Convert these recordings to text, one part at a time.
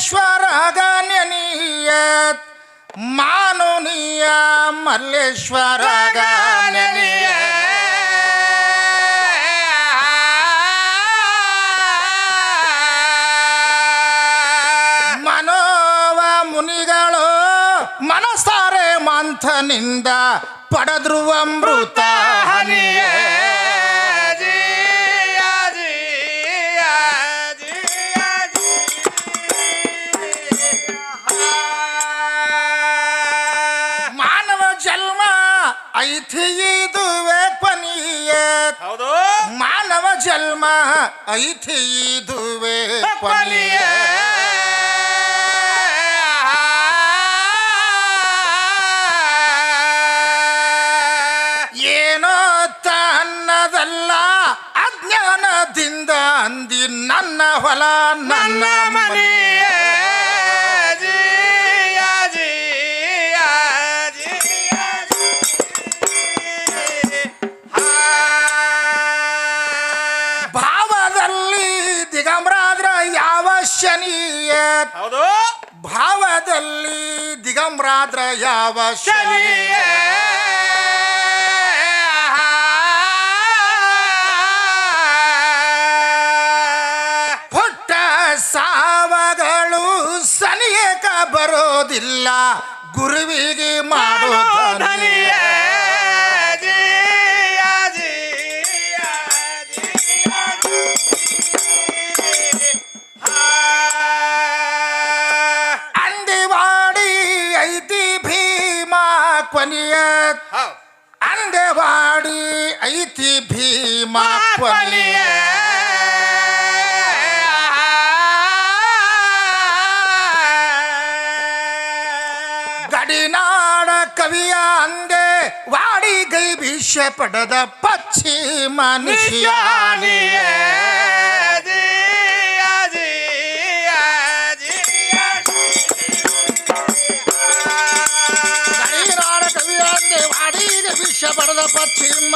ಮಲ್ಲೇಶ್ವರಗ ನೆನಿಯತ್ ಮಾನುನಿಯ ಮಲ್ಲೇಶ್ವರಗ ನೆನಿಯ ಮನೋವ ಮುನಿಗಳು ಮನಸಾರೆ ಮಂಥನಿಂದ ಪಡೆದ್ರು ಅಮೃತ ಹೌದು? ಮಾನವ ಜನ್ಮ ಐತಿ ಇದುವೆ ಕೊನೆಯ. ಏನೋ ತನ್ನದಲ್ಲ ಅಜ್ಞಾನದಿಂದ ಅಂದಿ ನನ್ನ ಹೊಲ ನನ್ನ ಮನೆ. ಹೌದು. ಭಾವದಲ್ಲಿ ದಿಗಂಬ್ರಾದ್ರ ಯಾವ ಶನಿಯ ಪುಟ್ಟ ಸಾವಗಳು ಸನಿಯಕ ಬರೋದಿಲ್ಲ ಗುರುವಿಗೆ ಅಂದಿವಾಡಿ ಅಂದೆವಾಡಿ ಐತಿ ಭೀಮಾ ಕೊನೆಯ ಗಡಿನಾಡ ಕವಿಯ ಅಂದೆ ವಾಡಿ ಗೈ ವಿಷ ಪಡೆದ ಪಶ್ಚಿಮ ನಿಶಾನಿಯ ವಿಷ ಪಡೆದ ಪಶ್ಚಿಮ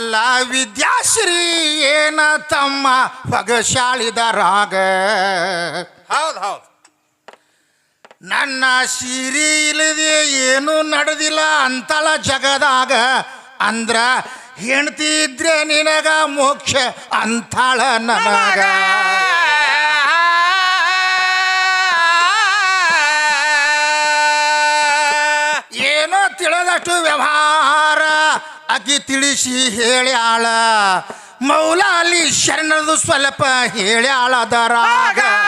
ಅಲ್ಲ ವಿದ್ಯಾಶ್ರೀ ಏನ ತಮ್ಮ ಹೊಗಶಾಳಿದ ರಾಗ. ಹೌದು ಹೌದು. ನನ್ನ ಸಿರಿ ಇಲ್ಲದೆ ಏನೂ ನಡೆದಿಲ್ಲ ಅಂತಳ ಜಗದಾಗ. ಅಂದ್ರ ಹೆಣ್ತಿ ಇದ್ರೆ ನಿನಗ ಮೋಕ್ಷ ಅಂತಾಳ ನನಗ. ಏನೋ ತಿಳದಷ್ಟು ವ್ಯವಹಾರ ಅಕ್ಕಿ ತಿಳಿಸಿ ಹೇಳ್ಯಾಳ. ಮೌಲಾಲಿ ಶರಣದು ಸ್ವಲ್ಪ ಹೇಳ್ಯಾಳದರಾಗ. ಬಿಬಿ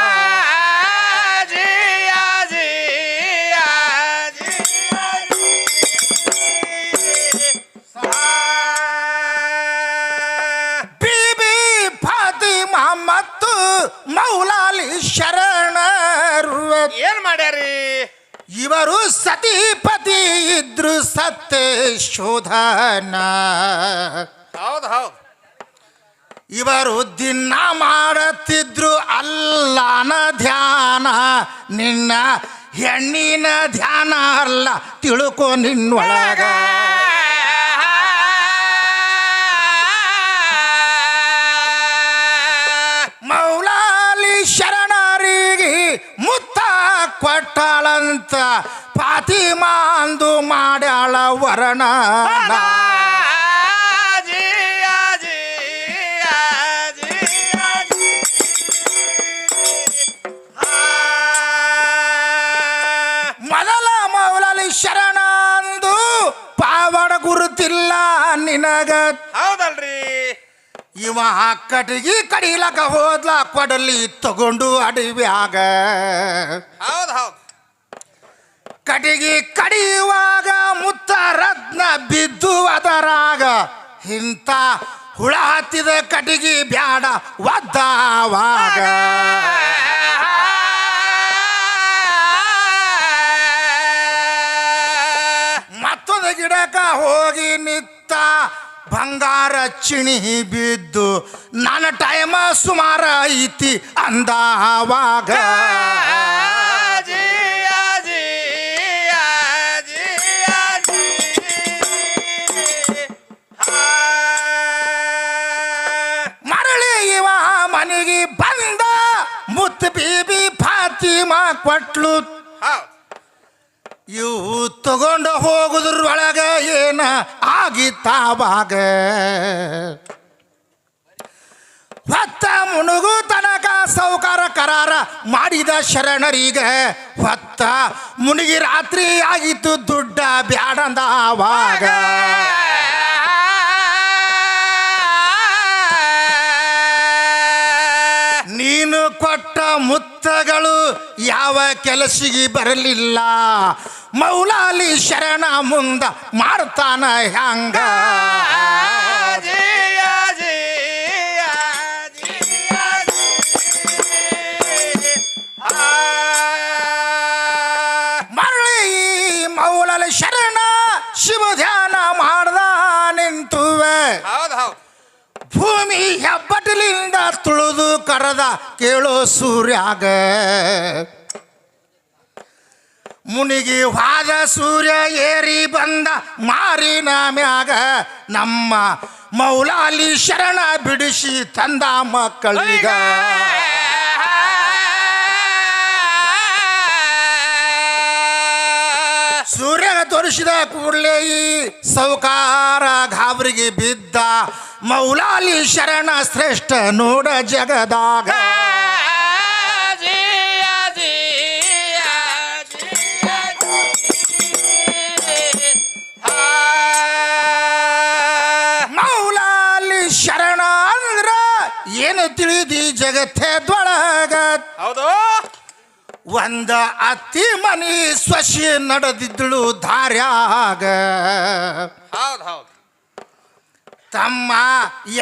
ಸತಿಪತಿ ಇದ್ರು ಸತ್ಯ ಶೋಧನ. ಹೌದು ಹೌದು. ಇವರು ದಿನ ಮಾಡುತ್ತಿದ್ರು ಅಲ್ಲನ ಧ್ಯಾನ ನಿನ್ನ ಹೆಣ್ಣಿನ ಧ್ಯಾನ ಅಲ್ಲ ತಿಳ್ಕೊ ನಿನ್ನೊಳಗ. ಕೊಟ್ಟಾಳಂತ ಪಾತಿ ಮಾಂದು ಮಾಡ್ಯಾಳ ವರಣ ಮೊದಲ ಮೌಲಾಲಿ ಶರಣ ಅಂದು ಪಾವಡ ಗುರುತಿಲ್ಲ ನಿನಗ. ಹೌದಲ್ರಿ. ಇವ ಕಟ್ಟಿಗೆ ಕಡಿಲಕ ಹೋದ್ಲ ಕೊಡಲಿ ತಗೊಂಡು ಅಡವ್ಯಾಗ. ಹೌದು ಹೌದು. ಕಟಿಗೆ ಕಡಿಯುವಾಗ ಮುತ್ತ ರತ್ನ ಬಿದ್ದು ಅದರಾಗ ಇಂಥ ಹುಳ ಹತ್ತಿದ ಕಟಿಗೆ ಬ್ಯಾಡ ಒದ್ದಾವಾಗ ಮತ್ತೊಂದು ಗಿಡಕ ಹೋಗಿ ನಿತ್ತ ಬಂಗಾರ ಚಿಣಿ ಬಿದ್ದು, ನನ್ನ ಟೈಮ ಸುಮಾರ ಐತಿ ಅಂದ ಕೊಟ್ಲು. ಇವು ತಗೊಂಡು ಹೋಗುದ್ರೊಳಗ ಏನ ಆಗಿತ್ತಾವಾಗ ಹೊತ್ತ ಮುಣುಗು ತನಕ ಸೌಕಾರ ಕರಾರ ಮಾಡಿದ ಶರಣರಿಗ ಹೊತ್ತ ಮುನಿಗಿ ರಾತ್ರಿ ಆಗಿತ್ತು ದುಡ್ಡ ಬ್ಯಾಡಂದ ಆವಾಗ. ನೀನು ಕೊಟ್ಟ ಮುತ್ತಗಳು ಯಾವ ಕೆಲಸಿಗೆ ಬರಲಿಲ್ಲ. ಮೌಲಾಲಿ ಶರಣ ಮುಂದ ಮಾಡ್ತಾನ ಹ್ಯಾಂಗ? ಕರದ ಕೇಳೋ ಸೂರ್ಯಾಗ. ಮುನಿಗಿ ವಾದ ಸೂರ್ಯ ಏರಿ ಬಂದ ಮಾರಿನ ಮ್ಯಾಗ ನಮ್ಮ ಮೌಲಾಲಿ ಶರಣ ಬಿಡಿಸಿ ತಂದ ಮಕ್ಕಳಿಗ. ಸೂರ್ಯನ ತೋರಿಸಿದ ಕೂಡಲೇ ಈ ಸೌಕಾರ ಗಾಬರಿಗೆ ಬಿದ್ದ ಮೌಲಾಲಿ ಶರಣ ಶ್ರೇಷ್ಠ ನೋಡ ಜಗದಾಗ. ಮೌಲಾಲಿ ಶರಣ ಅಂದ್ರ ಏನು ತಿಳಿದಿ ಜಗತ್ತದೊಳಗ ಹೌದು. ಒಂದ ಅತ್ತಿ ಮನಿ ಸ್ವಶಿ ನಡೆದಿದ್ದಳು ಧಾರ್ಯಾಗ. ಹೌದು ಹೌದ್. ತಮ್ಮ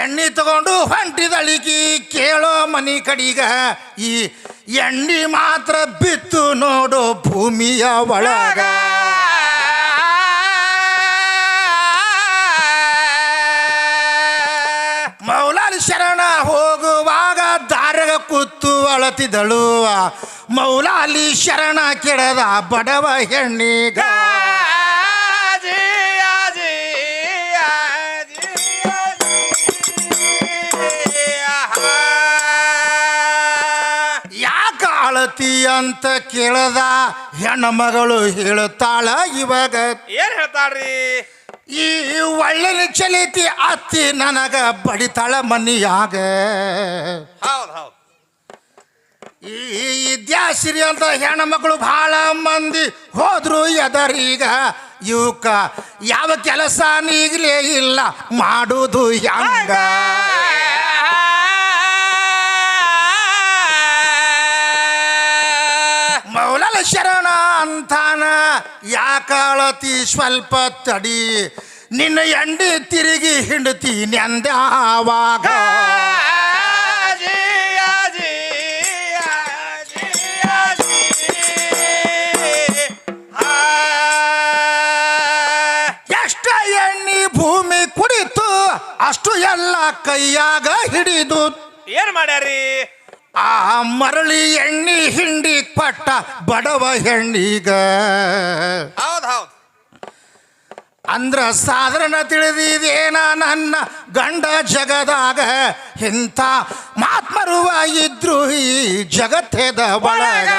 ಎಣ್ಣೆ ತಗೊಂಡು ಹೊಂಟಿದಳಿಗಿ ಕೇಳೋ ಮನಿ ಕಡಿಗ, ಈ ಎಣ್ಣೆ ಮಾತ್ರ ಬಿತ್ತು ನೋಡು ಭೂಮಿಯ ಒಳಗ. ಮೌಲಾಲಿ ಶರಣ ಹೋಗುವಾಗ ದಾರಗ ಕೂತು ಅಳತಿದಳು. ಮೌಲಾಲಿ ಶರಣ ಕೆಡದ ಬಡವ ಹೆಣ್ಣಿಗ. ಅಂತ ಕೇಳದ ಹೆಣ್ಣ ಮಗಳು ಹೇಳುತ್ತಾಳ ಇವಾಗ. ಏನ್ ಹೇಳ್ತಾಳ್ರಿ? ಈ ಒಳ್ಳೆ ಚಲಿತಿ ಅತ್ತಿ ನನಗ ಬಡಿತಾಳ ಮನಿಯಾಗ. ಹೌದ್ ಹೌದ್. ಈ ವಿದ್ಯಾಶ್ರೀ ಅಂತ ಮಗಳು ಬಹಳ ಮಂದಿ ಹೋದ್ರು ಎದರೀಗ. ಇವಕ್ಕ ಯಾವ ಕೆಲಸ ನೀಗಲೇ ಇಲ್ಲ ಮಾಡುವುದು ಹೆಂಗ? ಶರಣ ಅಂತಾನ ಯಾಕಾಳತಿ ಸ್ವಲ್ಪ ತಡಿ ನಿನ್ನ ಎಂಡಿ ತಿರುಗಿ ಹಿಂಡತಿ. ಆ. ಎಷ್ಟ ಎಣ್ಣಿ ಭೂಮಿ ಕುಡಿತು ಅಷ್ಟು ಎಲ್ಲ ಕೈಯಾಗ ಹಿಡಿದು ಏನ್ ಮಾಡ್ಯಾರಿ ಆ ಮರಳಿ ಎಣ್ಣಿ ಹಿಂಡಿ ಪಟ್ಟ ಬಡವ ಹೆಣ್ಣಿಗ. ಹೌದೌದು ಹೌದ್. ಅಂದ್ರ ಸಾಧಾರಣ ತಿಳಿದಿದೇನ ನನ್ನ ಗಂಡ ಜಗದಾಗ. ಇಂಥ ಮಾತ್ಮರುವ ಇದ್ರು ಈ ಜಗತ್ತೇದ ಬಳಗ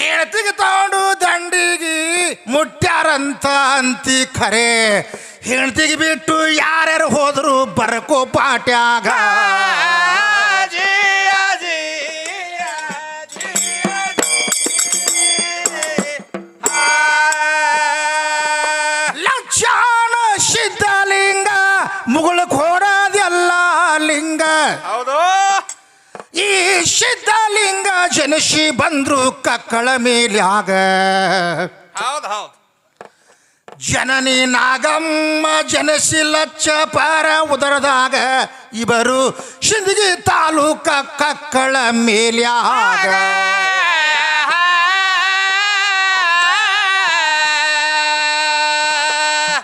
ಹೇಳ್ತಿಗೆ ತಗೊಂಡು ದಂಡಿಗೆ ಮುಟ್ಟ್ಯಾರಂತ ಅಂತಿ ಖರೆ. ಹೆಣ್ತಿಗೆ ಬಿಟ್ಟು ಯಾರ್ಯಾರು ಹೋದ್ರು ಬರಕೋ ಪಾಟ್ಯಾಗ. ಲಕ್ಷಾಣ ಸಿದ್ಧಲಿಂಗ ಮುಗುಳ ಕೋಡದೆಲ್ಲ ಲಿಂಗ. ಹೌದು. ಈ ಸಿದ್ಧಲಿಂಗ ಜನಿಸಿ ಬಂದ್ರು ಕಕ್ಕಳ ಆಗ ಹೌದು ಹೌದ್. ಜನನಿ ನಾಗಮ್ಮ ಜನಸಿ ಲಚ್ಚ ಪಾರ ಉದರದಾಗ ಇವರು ಶಿಂದಗಿ ತಾಲೂಕ ಕಕ್ಕಳ ಮೇಲ್ಯಾಗ.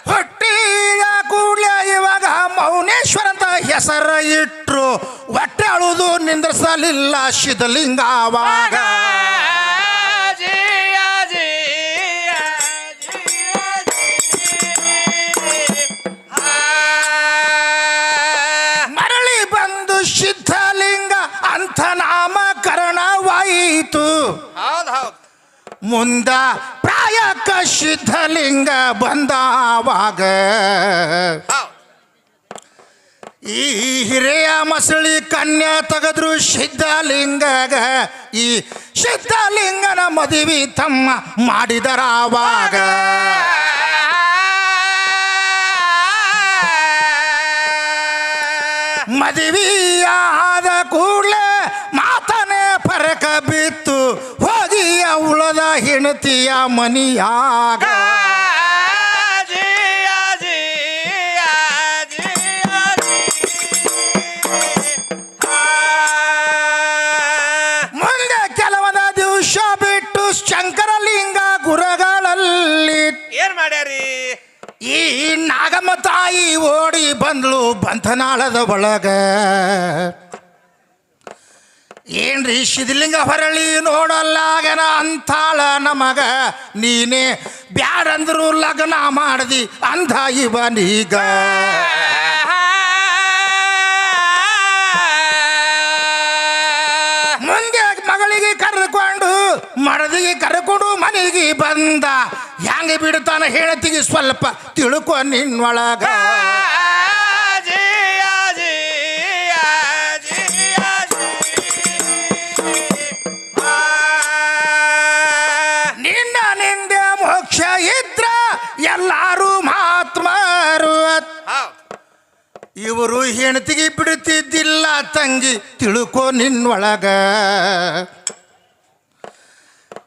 ಹೊಟ್ಟಿಯ ಕೂಡ್ಲೆ ಇವಾಗ ಮೌನೇಶ್ವರ ಅಂತ ಹೆಸರ ಇಟ್ರು ಹೊಟ್ಟೆ ಅಳುದು ನಿಂದ್ರಸಲಿಲ್ಲ ಶಿದಲಿಂಗವಾಗ ಹೌದು ಮುಂದ ಪ್ರಾಯಕ ಸಿದ್ಧಲಿಂಗ ಬಂದಾವಾಗ ಈ ಹಿರಿಯ ಮಸಳಿ ಕನ್ಯಾ ತೆಗೆದ್ರು ಸಿದ್ಧಲಿಂಗಗ ಈ ಸಿದ್ಧಲಿಂಗನ ಮದುವೆ ತಮ್ಮ ಮಾಡಿದರಾವಾಗ. ಮದುವೆಯಾದ ಕೂಡಲೇ ಹೆಣತಿಯ ಮನಿಯಾಗ. ಮುಂದೆ ಕೆಲವದ ದಿವಸ ಬಿಟ್ಟು ಶಂಕರಲಿಂಗ ಗುರಗಳಲ್ಲಿ. ಏನ್ ಮಾಡ್ಯಾರಿ? ಈ ನಾಗಮ್ಮ ತಾಯಿ ಓಡಿ ಬಂದ್ಳು ಬಂಧನಾಳದ ಒಳಗ. ಏನ್ರಿ ಶಿದ್ಲಿಂಗ ಹೊರಳಿ ನೋಡಲ್ಲಾಗನ ಅಂತಾಳ ನಮಗ? ನೀನೇ ಬ್ಯಾಡಂದ್ರು ಲಗ್ನ ಮಾಡ್ದಿ ಅಂಧ ಇವನೀಗ. ಮುಂದೆ ಮಗಳಿಗೆ ಕರೆದುಕೊಂಡು ಮಡದಿಗೆ ಕರ್ಕೊಂಡು ಮನೆಗೆ ಬಂದ. ಹೆಂಗೆ ಬಿಡ್ತಾನ ಹೇಳ್ತಿಗೆ ಸ್ವಲ್ಪ ತಿಳ್ಕೊ ನಿನ್ನೊಳಗ. ತಂಗಿ ತಿಳ್ಕೊ ನಿನ್ನೊಳಗ.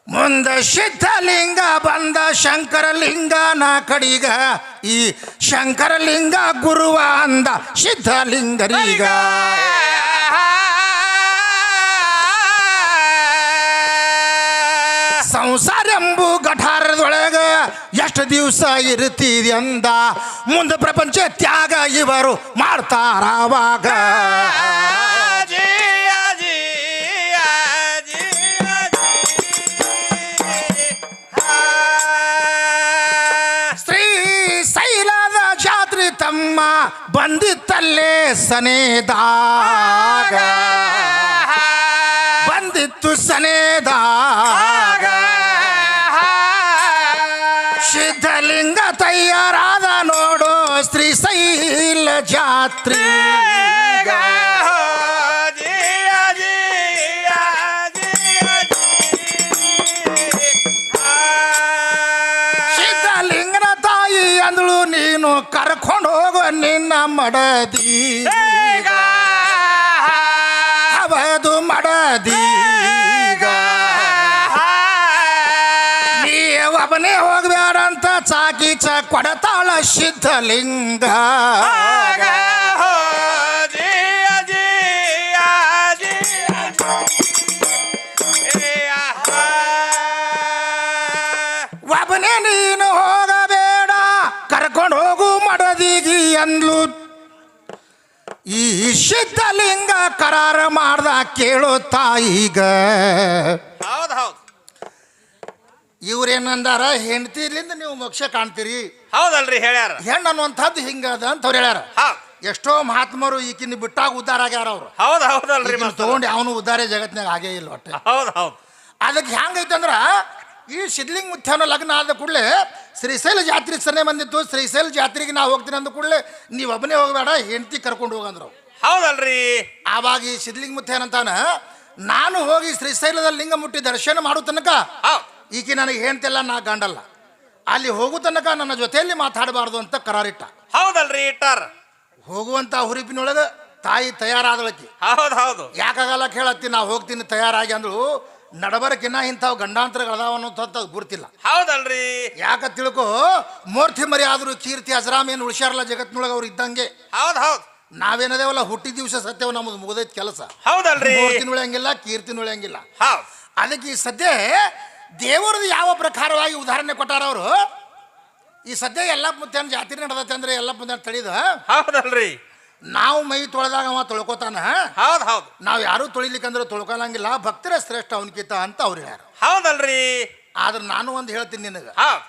ಮುಂದ ಸಿದ್ಧಲಿಂಗ ಬಂದ ಶಂಕರಲಿಂಗ ನಾ ಕಡಿಗ. ಈ ಶಂಕರಲಿಂಗ ಗುರುವ ಅಂದ ಸಿದ್ಧಲಿಂಗರೀಗ. ಎಷ್ಟು ದಿವಸ ಅಂದ? ಮುಂದೆ ಪ್ರಪಂಚ ತ್ಯಾಗ ಇವರು ಮಾಡ್ತಾರಾವಾಗ ಅಜಿ ಅಜಿ ಅಜಿ ಶ್ರೀ ಶೈಲದ ಜಾತ್ರೆ ತಮ್ಮ ಬಂದಿತ್ತಲ್ಲೇ ಸನೇದಾಗ. ಬಂದಿತ್ತು ಸನೇದಾಗ. ತಯಾರಾದ ನೋಡು ಶ್ರೀ ಸೈಲ ಜಾತ್ರೆ. ಸಿದ್ಧಲಿಂಗನ ತಾಯಿ ಅಂದಳು ನೀನು ಕರ್ಕೊಂಡು ಹೋಗು ನಿನ್ನ ಮಡದಿ. ಅವದು ಮಡದೀಗ ಸಿದ್ಧಲಿಂಗ ಒಬ್ಬನೇ ನೀನು ಹೋಗಬೇಡ. ಕರ್ಕೊಂಡು ಹೋಗು ಮಡದಿಗಿ ಅಂದ್ಲು. ಈ ಸಿದ್ಧಲಿಂಗ ಕರಾರ ಮಾಡ್ದ ಕೇಳೋ ತಾಯಿಗ. ಇವ್ರೇನಂದಾರ? ಹೆಂಡತಿಲಿಂದ ನೀವು ಮೋಕ್ಷ ಕಾಣ್ತೀರಿ. ಹೌದಲ್ರಿ ಹೇಳ್ಯಾರ. ಹೆಣ್ಣು ಅನ್ನುವಂಥದ್ದು ಹಿಂಗದ ಅಂತ ಅವ್ರು ಹೇಳ್ಯಾರ. ಹೌದು ಎಷ್ಟೋ ಮಹಾತ್ಮರು ಈಕಿನ ಬಿಟ್ಟಾಗ ಉದ್ಧಾರ ಆಗ್ಯಾರ ಅವ್ರು. ಹೌದು ಹೌದಲ್ರಿ ಈಗಿನ ತಗೊಂಡು ಅವನು ಉದ್ಧಾರ ಜಗತ್ನಾಗ ಆಗೇ ಇಲ್ಲ ಒಟ್ಟೆ. ಹೌದು ಹೌದು. ಅದಕ್ಕೆ ಹೆಂಗೈತೆ ಅಂದ್ರ ಈ ಸಿದ್ಲಿಂಗ ಮುತ್ಯಾನ ಲಗ್ನ ಆದ ಕೂಡಲೇ ಶ್ರೀಶೈಲ ಜಾತ್ರೆ ಸನ್ನೆ ಬಂದಿತ್ತು. ಶ್ರೀಶೈಲ ಜಾತ್ರೆಗೆ ನಾವು ಹೋಗ್ತೀನಿ ಅಂದ ಕೂಡಲೇ ನೀವು ಒಬ್ಬನೇ ಹೋಗಬೇಡ ಹೆಂಡತಿ ಕರ್ಕೊಂಡು ಹೋಗಂದ್ರು. ಹೌದಲ್ರಿ. ಆವಾಗ ಈ ಸಿದ್ಲಿಂಗ ಮುತ್ಯಾನ ಅಂತಾನ ನಾನು ಹೋಗಿ ಶ್ರೀಶೈಲದಲ್ಲಿ ಲಿಂಗ ಮುಟ್ಟಿ ದರ್ಶನ ಮಾಡೋ ತನಕ ಹೌದು. ಈಕೆ ನನಗೆ ಹೇಳ್ತಿಲ್ಲ ನಾ ಗಂಡಲ್ಲ. ಅಲ್ಲಿ ಹೋಗು ತನಕ ನನ್ನ ಜೊತೆಯಲ್ಲಿ ಮಾತಾಡಬಾರ್ದು ಅಂತ ಕರಾರಿಟ್ಟ. ಹೌದಲ್ರಿ ಇಟ್ಟಾರ. ಹೋಗುವಂತ ಹುರಿಪಿನೊಳಗ ತಾಯಿ ತಯಾರಾದಳಕಿ. ಹೌದು ಹೌದು ಯಾಕಾಗಲ್ಲ ಕೇಳತ್ತಿ ನಾ ಹೋಗ್ತೀನಿ ತಯಾರಾಗಿ ಅಂದ್ರು ನಡಬರಕಿನ್ನ ಇಂಥವು ಗಂಡಾಂತರಗಳದಾವ ಅನ್ನೋಂಥ ಗುರ್ತಿಲ್ಲ. ಹೌದಲ್ರಿ. ಯಾಕ ತಿಳ್ಕೊ ಮೂರ್ತಿ ಮರಿ ಆದರೂ ಕೀರ್ತಿ ಅಜರಾಮ್ ಏನು ಉಳಿಸ್ಯಾರಲ್ಲ ಜಗತ್ನೊಳಗೆ ಅವ್ರು ಇದ್ದಂಗೆ. ಹೌದು ಹೌದು ನಾವೇನದೇವಲ್ಲ ಹುಟ್ಟಿ ದಿವಸ ಸತ್ಯವ ನಮ್ದು ಮುಗಿದೈತ್ ಕೆಲಸ. ಹೌದಲ್ರಿ. ಮೂರ್ತಿ ಉಳಿಯಂಗಿಲ್ಲ ಕೀರ್ತಿ ಉಳಿಯಂಗಿಲ್ಲ ಅದಕ್ಕೆ ಈ ಸದ್ಯ ದೇವರದು ಯಾವ ಪ್ರಕಾರವಾಗಿ ಉದಾಹರಣೆ ಕೊಟ್ಟಾರ ಅವರು? ಈ ಸದ್ಯ ಎಲ್ಲ ಮುತ್ತೇನ ಜಾತ್ರೆ ನಡೆದತೆ ಅಂದ್ರೆ ಎಲ್ಲ ಮುಂದೆ ತಳಿದ? ಹೌದಲ್ರಿ. ನಾವು ಮೈ ತೊಳೆದಾಗ ಅವ ತೊಳ್ಕೊತಾನ? ಹೌದು ಹೌದು. ನಾವು ಯಾರೂ ತೊಳಿಲಿಕ್ಕಂದ್ರೆ ತೊಳ್ಕೊಳಂಗಿಲ್ಲ ಭಕ್ತರ ಶ್ರೇಷ್ಠ ಅವನ್ಕಿತ ಅಂತ ಅವ್ರು ಹೇಳ್ಯಾರ. ಹೌದಲ್ರಿ. ಆದ್ರೆ ನಾನು ಒಂದು ಹೇಳ್ತೀನಿ ನಿನಗೆ.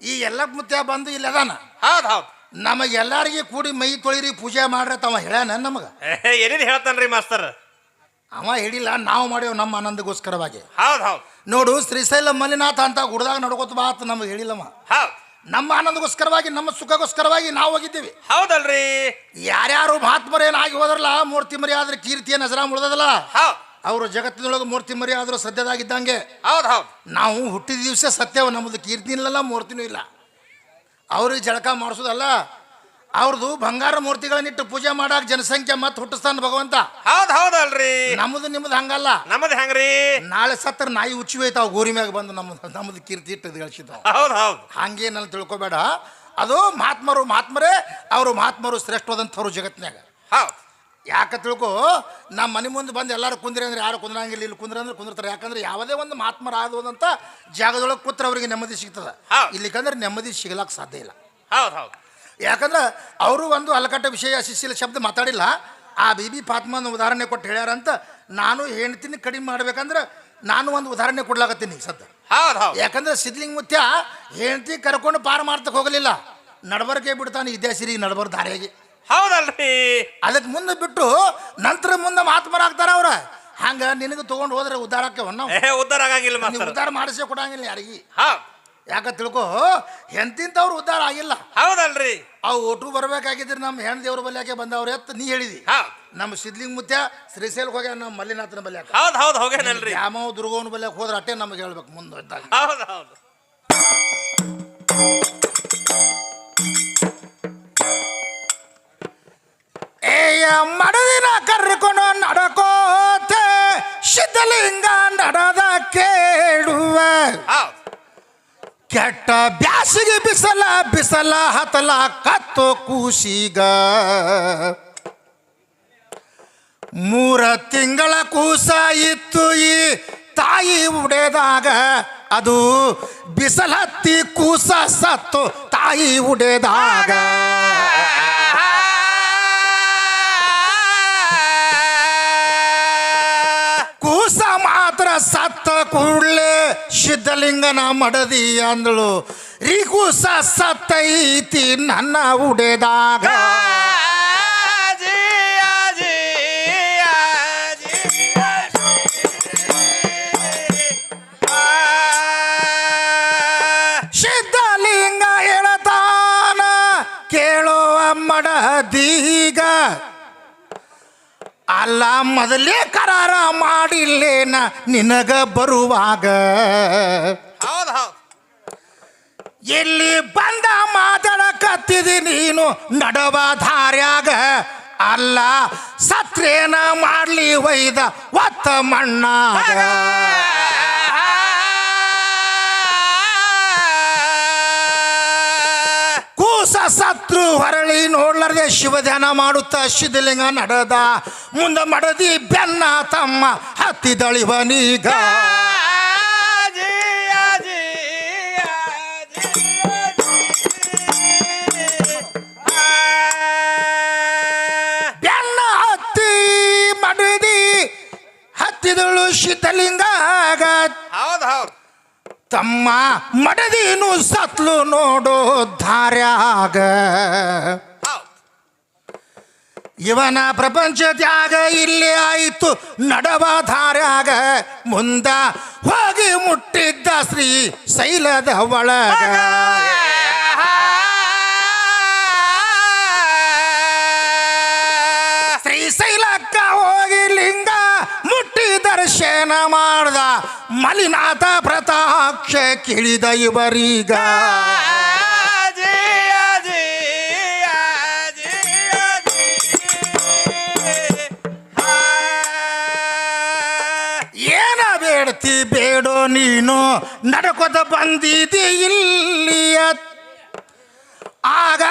ಈ ಎಲ್ಲ ಮುತ್ಯ ಬಂದು ಇಲ್ಲಿ ಅದಾನ? ಹೌದು ಹೌದು. ನಮಗೆಲ್ಲರಿಗೆ ಕೂಡಿ ಮೈ ತೊಳಿರಿ ಪೂಜೆ ಮಾಡ್ರಿ ತಾವ ಹೇಳ್ಯಾನ ನಮಗೆ? ಏನೇನು ಹೇಳ್ತಾನ್ರಿ ಮಾಸ್ತರ್? ಅವ ಹಿಡಿಲ್ಲ ನಾವು ಮಾಡೇವು ನಮ್ಮ ಆನಂದಗೋಸ್ಕರವಾಗಿ. ಹೌದ್ ಹೌದ್. ನೋಡು ಶ್ರೀಶೈಲ ಮಲ್ಲಿನಾಥ ಅಂತ ಗುಡ್ದಾಗ ನಡ್ಕೋತ ಬಾ ನಮ್ಗೆ ಹೌದ್. ನಮ್ಮ ಆನಂದಗೋಸ್ಕರವಾಗಿ ನಮ್ಮ ಸುಖಗೋಸ್ಕರವಾಗಿ ನಾವು ಹೋಗಿದ್ದೀವಿ. ಹೌದಲ್ರಿ. ಯಾರ್ಯಾರು ಮಹಾತ್ಮರೇನಾಗಿ ಹೋದ್ರಲ್ಲ ಮೂರ್ತಿ ಮರಿ ಆದ್ರೆ ಕೀರ್ತಿಯ ನಜರ ಮುಳ್ದದಲ್ಲ ಅವರು ಜಗತ್ತಿನೊಳಗೆ ಮೂರ್ತಿ ಮರಿ ಆದ್ರೂ ಸದ್ಯದಾಗಿದ್ದಂಗೆ. ಹೌದ್ ಹೌದ್. ನಾವು ಹುಟ್ಟಿದ ದಿವಸ ಸತ್ಯವ ನಮ್ಮದು ಕೀರ್ತಿ ಇಲ್ಲಲ್ಲ ಮೂರ್ತಿನೂ ಇಲ್ಲ. ಅವ್ರಿಗೆ ಜಳಕ ಮಾಡಿಸೋದಲ್ಲ ಅವ್ರದ್ದು ಬಂಗಾರ ಮೂರ್ತಿಗಳನ್ನಿಟ್ಟು ಪೂಜೆ ಮಾಡಾಕ ಜನಸಂಖ್ಯೆ ಮತ್ತೆ ಹುಟ್ಟಿಸ್ತಾನ ಭಗವಂತ. ಹೌದ್ ಹೌದಲ್ರಿ. ನಮ್ದು ನಿಮ್ಮದು ಹಂಗಲ್ಲ. ನಮ್ದು ಹೆಂಗ್ರಿ? ನಾಳೆ ಸತ್ರ ನಾಯಿ ಉಚ್ಚಿ ಹೋಯ್ತಾವ ಗೋರಿ ಮ್ಯಾಗ ಬಂದು ನಮ್ಮ ನಮ್ದು ಕೀರ್ತಿ ಇಟ್ಟು ಗಳಿಸಿದ್ದಾವ. ಹೌದು ಹೌದ್. ಹಂಗೇನಲ್ಲ ತಿಳ್ಕೊಬೇಡ. ಅದು ಮಹಾತ್ಮರು ಮಹಾತ್ಮರೇ ಅವರು ಮಹಾತ್ಮರು ಶ್ರೇಷ್ಠವಾದಂಥವ್ರು ಜಗತ್ತಿನಾಗ ಹೌದು. ಯಾಕೆ ತಿಳ್ಕೊ ನಮ್ಮ ಮನೆ ಮುಂದೆ ಬಂದು ಎಲ್ಲರೂ ಕುಂದ್ರಿ ಅಂದ್ರೆ ಯಾರು ಕುಂದ್ರಂಗಿಲ್ಲ ಇಲ್ಲಿ ಕುಂದ್ರೆ ಅಂದ್ರೆ ಕುಂದಿರ್ತಾರೆ ಯಾಕಂದ್ರೆ ಯಾವುದೇ ಒಂದು ಮಹಾತ್ಮರಾದಂಥ ಜಾಗದೊಳಗೆ ಕೂತ್ರ ಅವರಿಗೆ ನೆಮ್ಮದಿ ಸಿಗ್ತದೆ. ಇಲ್ಲಿಕಂದ್ರೆ ನೆಮ್ಮದಿ ಸಿಗಲಾಕ ಸಾಧ್ಯ ಇಲ್ಲ. ಹೌದು ಹೌದ್. ಯಾಕಂದ್ರೆ ಅವರು ಒಂದು ಅಲಕಟ್ಟ ವಿಷಯ ಶಿಶಿಲ ಶಬ್ದ ಮಾತಾಡಿಲ್ಲ. ಆ ಬಿ ಬಿ ಪಾತ್ಮನ ಉದಾಹರಣೆ ಕೊಟ್ಟು ಹೇಳ್ಯಾರಂತ ನಾನು ಹೆಣ್ತೀನಿ ಕಡಿಮೆ ಮಾಡ್ಬೇಕಂದ್ರೆ ನಾನು ಒಂದು ಉದಾಹರಣೆ ಕೊಡ್ಲಾಕತ್ತೀನಿ ಸದ್ದ. ಹೌದ್ ಹೌದ್. ಯಾಕಂದ್ರೆ ಸಿದ್ಲಿಂಗ ಮುತ್ಯ ಹೆಂಡತಿ ಕರ್ಕೊಂಡು ಪಾರ ಮಾಡ್ತಕ್ಕೆ ಹೋಗಲಿಲ್ಲ. ನಡಬರ್ಕೆ ಬಿಡ್ತಾನೆ ಇದೇ ಸಿರಿ ನಡಬರ್ ದಾರಿಯಾಗಿ ಹೌದಲ್ರಿ. ಅದಕ್ಕೆ ಮುಂದೆ ಬಿಟ್ಟು ನಂತರ ಮುಂದೆ ಮಹಾತ್ಮರಾಗ್ತಾರ ಅವ್ರ. ಹಂಗ ನಿನಗೆ ತಗೊಂಡು ಹೋದ್ರೆ ಉದ್ದಾರಕ್ಕೆ ಉದ್ದಾರ ಆಗಂಗಿಲ್ಲ ಮಾಡಿಸೇ ಕೊಡಂಗಿಲ್ಲ ಯಾರಿಗೆ. ಯಾಕ ತಿಳ್ಕೊ? ಎಂತಿಂತವ್ರು ಉದ್ಧಾರ ಆಗಿಲ್ಲ. ಹೌದಲ್ರಿ. ಅವು ಒಟ್ಟು ಬರ್ಬೇಕಾಗಿದ್ರೆ ನಮ್ಮ ಹೆಣ್ ದೇವ್ರ ಬಲ್ಯಾಕೆ ಬಂದವ್ರ ಎತ್ತ ನೀ ಹೇಳಿದಿ. ನಮ್ಮ ಸಿದ್ಲಿಂಗ ಮುತ್ಯ ಶ್ರೀಶೈಲ್ ಹೋಗ್ಯ ನಮ್ಮ ಮಲ್ಲಿನಾಥನ ಬಲ್ಯಾಕ ಹೌದ್ ಹೌದು ಹೋಗೇನಲ್ರಿ ಯಾಮವ್ ದುರ್ಗವನ ಬಲ್ಯಾಕ ಹೋದ್ರೆ ಅಟ್ಟೆ ನಮಗೆ ಹೇಳ್ಬೇಕು ಮುಂದೆ ಇದ್ದಾಗ. ಹೌದು ಹೌದು. ಏಯ ಮಡದಿನ ಕರ್ಕೊಂಡು ನಡಕೋತೆ ಸಿದ್ಧಲಿಂಗ ನಡದ ಕೇಳುವ. ಹೌದ್. ಕೆಟ್ಟ ಬ್ಯಾಸಿಗೆ ಬಿಸಲ ಬಿಸಲ ಹತಲ, ಕತ್ತು ಕೂಸಿಗ. ಮೂರ ತಿಂಗಳ ಕೂಸ ಇತ್ತು ಈ ತಾಯಿ ಉಡೆದಾಗ. ಅದು ಬಿಸಲತ್ತಿ ಕೂಸ ಸತ್ತು ತಾಯಿ ಉಡೆದಾಗ. ಸಿದ್ಧಲಿಂಗನ ಮಡದಿ ಅಂದಳು. ರೀ ಕೂಸ ಸತ್ತೈತಿ ನನ್ನ ಉಡೆದಾಗ. ಅಲ್ಲ ಮೊದಲೇ ಕರಾರ ಮಾಡಿಲ್ಲೇನ ನಿನಗ ಬರುವಾಗ? ಹೌದ್ ಹೌದ್. ಎಲ್ಲಿ ಬಂದ ಮಾತಾಡಕತ್ತಿದಿ ನೀನು ನಡವ ಧಾರ್ಯಾಗ? ಅಲ್ಲ ಸತ್ರೇನ ಮಾಡ್ಲಿ ಒಯ್ದ ಒತ್ತ ಮಣ್ಣ. ಕೂಸ ಸತ್ರು ಹೊರಳಿ ನೋಡ್ಲಾರ್ದೆ ಶಿವಧ್ಯಾನ ಮಾಡುತ್ತ ಶಿದಲಿಂಗ ನಡೆದ. ಮುಂದೆ ಮಡದಿ ಬೆನ್ನ ತಮ್ಮ ಹತ್ತಿದಳಿವನೀಗ ತಮ್ಮ ಮಡದಿನು ಸತ್ಲು ನೋಡೋ ಧಾರ್ಯಾಗ. ಇವನ ಪ್ರಪಂಚ ತ್ಯಾಗ ಇಲ್ಲಿ ಆಯಿತು, ನಡವ ಧಾರ್ಯಾಗ. ಮುಂದ ಹೋಗಿ ಮುಟ್ಟಿದ್ದ ಶ್ರೀ ಶೈಲದ ಒಳಗ. ದರ್ಶನ ಮಾಡ್ದ ಮಲಿನಾಥ ಪ್ರತಾಕ್ಷ ಕಿಳಿದ ಇವರೀಗ. ಏನ ಬೇಡ್ತಿ ಬೇಡೋ ನೀನು ನಡಕೊತ ಬಂದಿದಿ ಇಲ್ಲಿಯ. ಆಗ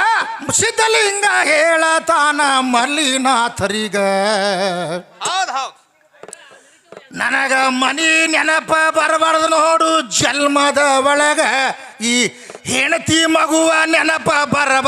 ಸಿದ್ಧಲಿಂಗ ಹೇಳತಾನ ಮಲ್ಲಿನಾಥರಿಗ ಹೌದ್ ಹೌದ್. ನನಗ ಮನಿ ನೆನಪ ಬರಬಾರ್ದು ನೋಡು. ಜನ್ಮದ ಒಳಗ ಈ ಹೆಣತಿ ಮಗುವ ನೆನಪ ಬರಬ